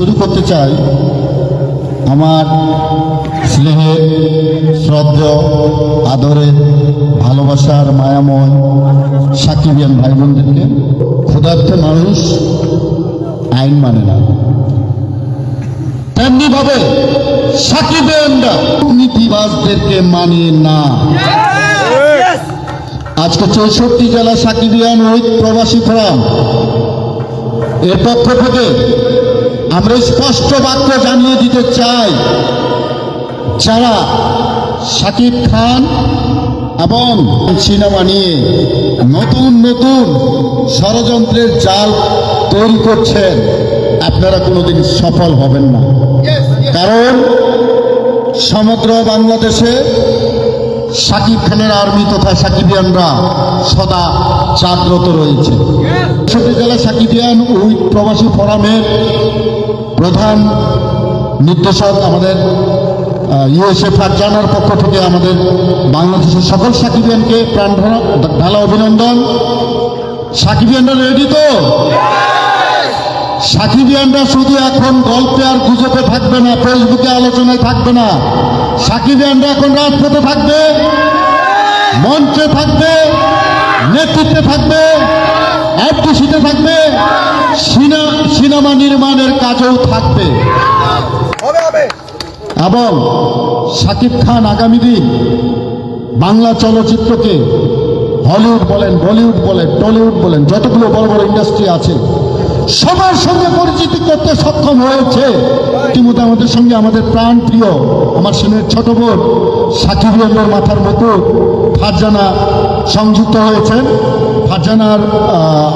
শুরু করতে চাই আমার স্নেহের শ্রদ্ধেয় আদরের, ভালোবাসার মায়াময় সাকিবিয়ান ভাই বোনদেরকে ক্ষুধার্থ মানুষ আইন মানে না। তেমনি ভাবে সাকিবিয়ানরা নীতিবাজদেরকে মানে না। আজকে চৌষট্টি জেলা সাকিবিয়ান উইথ প্রবাসী ফোরাম এর পক্ষ থেকে আমরা স্পষ্ট বাক্য জানিয়ে দিতে চাই। যারা শাকিব খান এবং সিনেমা নিয়ে নতুন নতুন ষড়যন্ত্রের জাল তৈরি করছেন আপনারা কোনোদিন সফল হবেন না। কারণ সমগ্র বাংলাদেশে সাকিব খানের আর্মি তথা সাকিবিয়ানরা সদা জাগ্রত রয়েছে। জেলা সাকিবিয়ান উইথ প্রবাসী ফোরামের প্রধান নির্দেশক আমাদের ইউএসএ ফারজানার পক্ষ থেকে আমাদের বাংলাদেশের সকল সাকিবিয়ানকে প্রাণ ঢালা- অভিনন্দন। সাকিবিয়ানরা রেডি তো? সাকিবিয়ানরা শুধু এখন গল্পে আর গুজবে থাকবে না ফেসবুকে আলোচনায় থাকবে না। সাকিবিয়ানরা এখন রাজপথে থাকবে, মঞ্চে থাকবে, নেতৃত্বে থাকবে অ্যাডভোসিতে থাকবে সিনেমা নির্মাণের কাজেও থাকবে। এবং শাকিব খান আগামী দিন বাংলা চলচ্চিত্রকে হলিউড বলেন বলিউড বলেন টলিউড বলেন যতগুলো বড় বড় ইন্ডাস্ট্রি আছে সবার সঙ্গে পরিচিতি করতে সক্ষম হয়েছে। ইতিমধ্যে আমাদের সঙ্গে আমাদের প্রাণ প্রিয় আমার সিনের ছোট বোন সাকিব মাথার মতো ফারজানা সংযুক্ত হয়েছেন। ফারজানার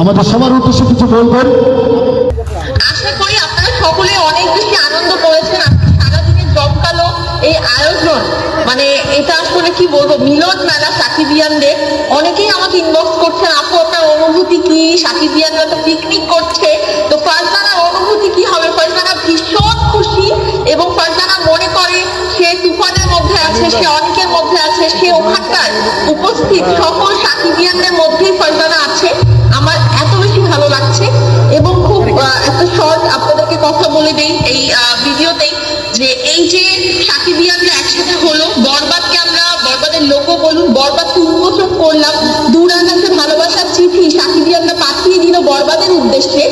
আমাদের সবার উদ্দেশ্যে কিছু বলবেন? বলব মিলন মেলা সাকিবিয়ানদের। অনেকেই আমাকে ইনবক্স করছেন, আপু, আপনার অনুভূতি কি? সাকিবিয়ানরা তো পিকনিক করছে। তো ফারজানার অনুভূতি কি হবে? ফারজানা ভীষণ খুশি এবং ফারজানা মনে করে সে তুফানের মধ্যে আছে, সে অনেকের মধ্যে আছে, সে ওখানকার উপস্থিত সকল সাকিবিয়ানদের মধ্যেই ফারজানা আছে। আমার এত বেশি ভালো লাগছে এবং খুব একটা শর্ট আপনাদেরকে কথা বলে দেই এই ভিডিওতেই যে এই যে সাকিবিয়ানরা একসাথে হলো বরবাদকে আমরা বরবাদের লোক বলুন বরবাদকে উন্মোচন করলাম। দূর আকাশে ভালোবাসার চিঠি সাকিবিয়ানরা পাঠিয়ে দিল বরবাদের উদ্দেশ্যে।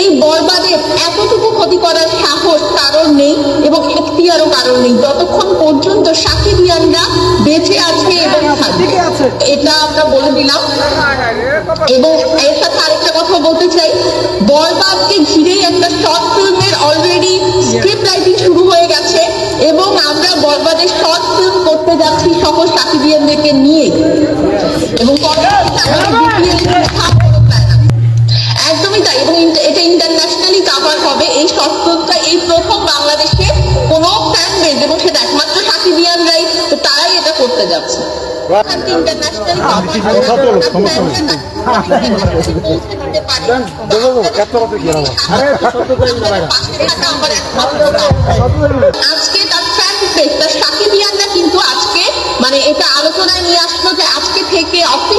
এই বরবাদের এতটুকু ক্ষতি করার সাহস কারণ নেই এবং এখতিয়ারও কারণ নেই। যতক্ষণ পর্যন্ত সাকিবিয়ানরা বেঁচে আছে এবং এটা আমরা বলে দিলাম। এবং এর সাথে আরেকটা কথা বলতে চাই, বরবাদকে ঘিরেই একটা শর্ট ফিল্মের অলরেডি স্ক্রিপ্ট রাইটিং শুরু হয়ে গেছে এবং আমরা বরবাদের শর্ট ফিল্ম করতে যাচ্ছি সকল সাকিবিয়ানদেরকে নিয়ে। এবং। একদমই তাই এবং এটা ইন্টারন্যাশনালি কাভার হবে। এই সফটওয়্যারটা এই প্রথম বাংলাদেশে কোনো ফ্যান বেজ এবং সেটা একমাত্র সাকিবিয়ানরাই তো তারাই এটা করতে যাচ্ছে। আজকে তার